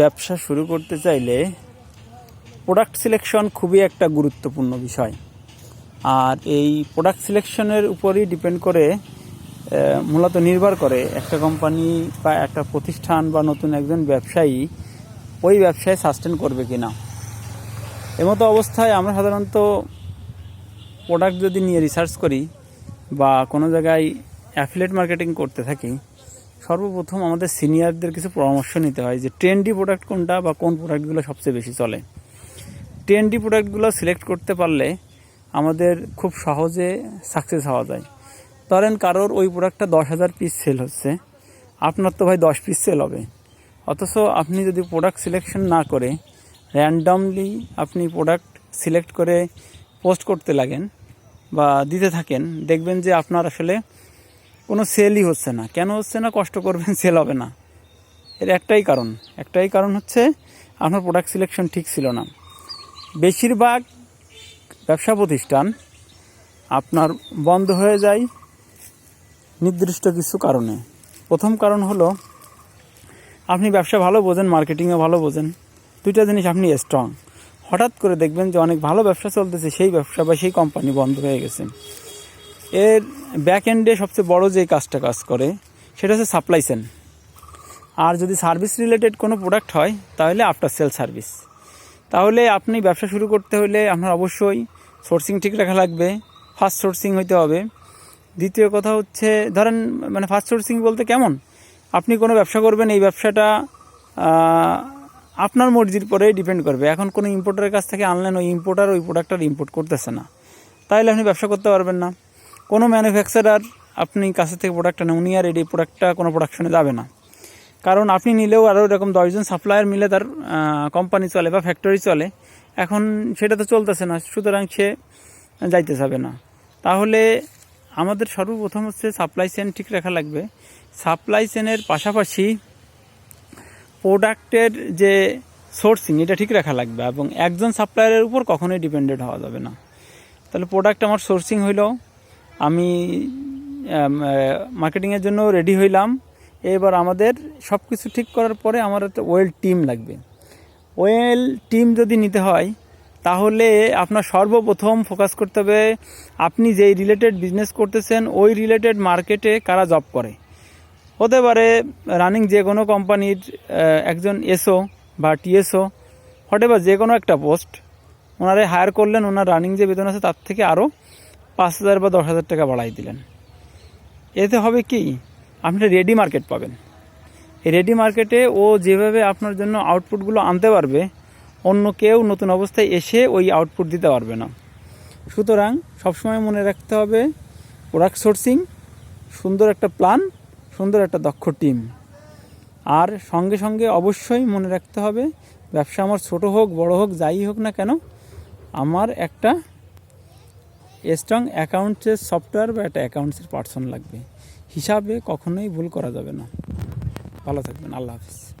ব্যবসা শুরু করতে চাইলে প্রোডাক্ট সিলেকশন খুবই একটা গুরুত্বপূর্ণ বিষয়। আর এই প্রোডাক্ট সিলেকশনের উপরই ডিপেন্ড করে মূলত নির্ভর করে একটা কোম্পানি বা একটা প্রতিষ্ঠান বা নতুন একজন ব্যবসায়ী ওই ব্যবসায় সাস্টেন করবে কি না এমতো অবস্থায় আমরা সাধারণত প্রোডাক্ট যদি নিয়ে রিসার্চ করি বা কোনো জায়গায় অ্যাফিলেট মার্কেটিং করতে থাকি সর্বপ্রথম আমাদের সিনিয়রদের কিছু পরামর্শ নিতে হয় যে ট্রেন্ডি প্রোডাক্ট কোনটা বা কোন প্রোডাক্টগুলো সবচেয়ে বেশি চলে। ট্রেন্ডি প্রোডাক্টগুলো সিলেক্ট করতে পারলে আমাদের খুব সহজে সাকসেস হওয়া যায়। ধরেন কারোর ওই প্রোডাক্টটা দশ হাজার পিস সেল হচ্ছে, আপনার তো ভাই দশ পিস সেল হবে। অথচ আপনি যদি প্রোডাক্ট সিলেকশন না করে র্যান্ডমলি আপনি প্রোডাক্ট সিলেক্ট করে পোস্ট করতে লাগেন বা দিতে থাকেন, দেখবেন যে আপনার আসলে কোনো সেলই হচ্ছে না। কেন হচ্ছে না? কষ্ট করবেন সেল হবে না। এর একটাই কারণ। একটাই কারণ হচ্ছে আপনার প্রোডাক্ট সিলেকশন ঠিক ছিল না। বেশিরভাগ ব্যবসা প্রতিষ্ঠান আপনার বন্ধ হয়ে যায় নির্দিষ্ট কিছু কারণে। প্রথম কারণ হলো, আপনি ব্যবসা ভালো বোঝেন মার্কেটিংয়ে ভালো বোঝেন। দুইটা জিনিস আপনি স্ট্রং হঠাৎ করে দেখবেন যে অনেক ভালো ব্যবসা চলতেছে, সেই ব্যবসা বা সেই কোম্পানি বন্ধ হয়ে গেছে। এর ব্যাক এন্ডে সবচেয়ে বড় যে কাজটা কাজ করে, সেটা হচ্ছে সাপ্লাই চেন আর যদি সার্ভিস রিলেটেড কোনো প্রোডাক্ট হয়, তাহলে আফটার সেল সার্ভিস তাহলে আপনি ব্যবসা শুরু করতে হলে আপনার অবশ্যই সোর্সিং ঠিক রাখা লাগবে ফার্স্ট সোর্সিং হইতে হবে। দ্বিতীয় কথা হচ্ছে, ধরেন মানে ফার্স্ট সোর্সিং বলতে কেমন? আপনি কোনো ব্যবসা করবেন, এই ব্যবসাটা আপনার মর্জির পরে ডিপেন্ড করবে। এখন কোনো ইম্পোর্টারের কাছ থেকে আনলেন, ওই ইম্পোর্টার ওই প্রোডাক্টটা ইম্পোর্ট করতেছে না। তাহলে আপনি ব্যবসা করতে পারবেন না। কোনো ম্যানুফ্যাকচারার আপনি কাছে থেকে প্রোডাক্টটা নেন উনি আর এই প্রোডাক্টটা কোনো প্রোডাকশনে যাবে না। কারণ আপনি নিলেও আরও এরকম দশজন সাপ্লায়ার মিলে তার কোম্পানি চলে বা ফ্যাক্টরি চলে। এখন সেটা তো চলতেছে না, সুতরাং সে যাইতে যাবে না। তাহলে আমাদের সর্বপ্রথম হচ্ছে সাপ্লাই চেন ঠিক রাখা লাগবে। সাপ্লাই চেনের পাশাপাশি প্রোডাক্টের যে সোর্সিং এটা ঠিক রাখা লাগবে এবং একজন সাপ্লায়ারের উপর কখনোই ডিপেন্ডেন্ট হওয়া যাবে না। তাহলে প্রোডাক্ট আমার সোর্সিং হইল আমি মার্কেটিংয়ের জন্য রেডি হইলাম। এবার আমাদের সব কিছু ঠিক করার পরে আমার একটা ওয়েল টিম লাগবে। ওয়েল টিম যদি নিতে হয়, তাহলে আপনার সর্বপ্রথম ফোকাস করতে হবে আপনি যেই রিলেটেড বিজনেস করতেছেন, ওই রিলেটেড মার্কেটে কারা জব করে। হতে পারে রানিং যে কোনো কোম্পানির একজন এসও বা টিএসও হটে বা যে কোনো একটা পোস্ট ওনারে হায়ার করলেন, ওনার রানিং যে বেতন আছে তার থেকে আরও পাঁচ হাজার বা দশ হাজার টাকা বাড়াই দিলেন। এতে হবে কি, আপনি রেডি মার্কেট পাবেন। রেডি মার্কেটে ও যেভাবে আপনার জন্য আউটপুটগুলো আনতে পারবে, অন্য কেউ নতুন অবস্থায় এসে ওই আউটপুট দিতে পারবে না। সুতরাং সবসময় মনে রাখতে হবে প্রোডাক্ট সোর্সিং সুন্দর একটা প্ল্যান সুন্দর একটা দক্ষ টিম আর সঙ্গে সঙ্গে অবশ্যই মনে রাখতে হবে, ব্যবসা আমার ছোট হোক, বড় হোক, যাই হোক না কেন, আমার একটা স্ট্রং অ্যাকাউন্টসের সফটওয়্যার বা একটা অ্যাকাউন্টসের পার্সন লাগবে। হিসাবে কখনোই ভুল করা যাবে না। ভালো থাকবেন, আল্লাহ হাফিজ।